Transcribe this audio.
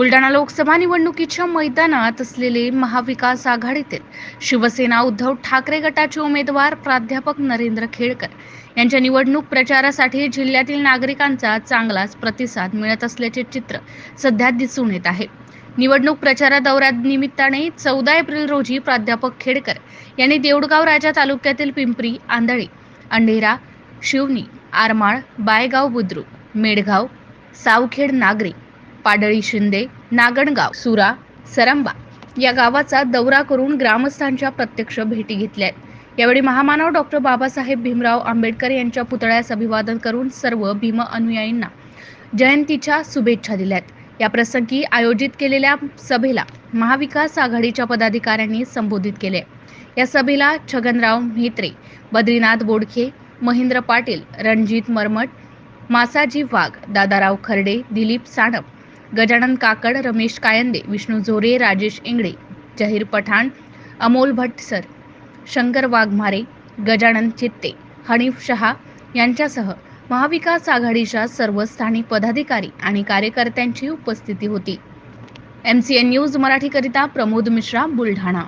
बुलढाणा लोकसभा निवडणुकीच्या मैदानात असलेले महाविकास आघाडीतील शिवसेना उद्धव ठाकरे गटाचे उमेदवार प्राध्यापक नरेंद्र खेडकर यांच्या निवडणूक प्रचारासाठी जिल्ह्यातील नागरिकांचा चांगलाच प्रतिसाद मिळत असल्याचे चित्र सध्या दिसून येत आहे. निवडणूक प्रचारा दौऱ्या निमित्ताने चौदा एप्रिल रोजी प्राध्यापक खेडकर यांनी देऊळगाव राजा तालुक्यातील पिंपरी आंधळी अंढेरा शिवनी आरमाळ बायगाव बुद्रुक मेडगाव सावखेड नागरी पाडळी शिंदे नागणगाव सुरा सरंबा या गावाचा दौरा करून ग्रामस्थांच्या प्रत्यक्ष भेटी घेतल्या आहेत. यावेळी महामानव डॉक्टर बाबासाहेब भीमराव आंबेडकर यांच्या पुतळ्यास अभिवादन करून सर्व भीम अनुयायींना जयंतीच्या शुभेच्छा दिल्यात या प्रसंगी आयोजित केलेल्या सभेला महाविकास आघाडीच्या पदाधिकाऱ्यांनी संबोधित केले. या सभेला छगनराव म्हेत्रे बद्रीनाथ बोडखे महेंद्र पाटील रणजित मरमट मासाजी वाघ दादाराव खर्डे दिलीप साणप गजानन काकड रमेश कायंदे विष्णू झोरे राजेश इंगळे जहीर पठाण अमोल भट्टसर शंकर वाघमारे गजानन चित्ते हनीफ शहा यांच्यासह महाविकास आघाडीच्या सर्व स्थानिक पदाधिकारी आणि कार्यकर्त्यांची उपस्थिती होती. एम सी एन न्यूज मराठीकरिता प्रमोद मिश्रा बुलढाणा.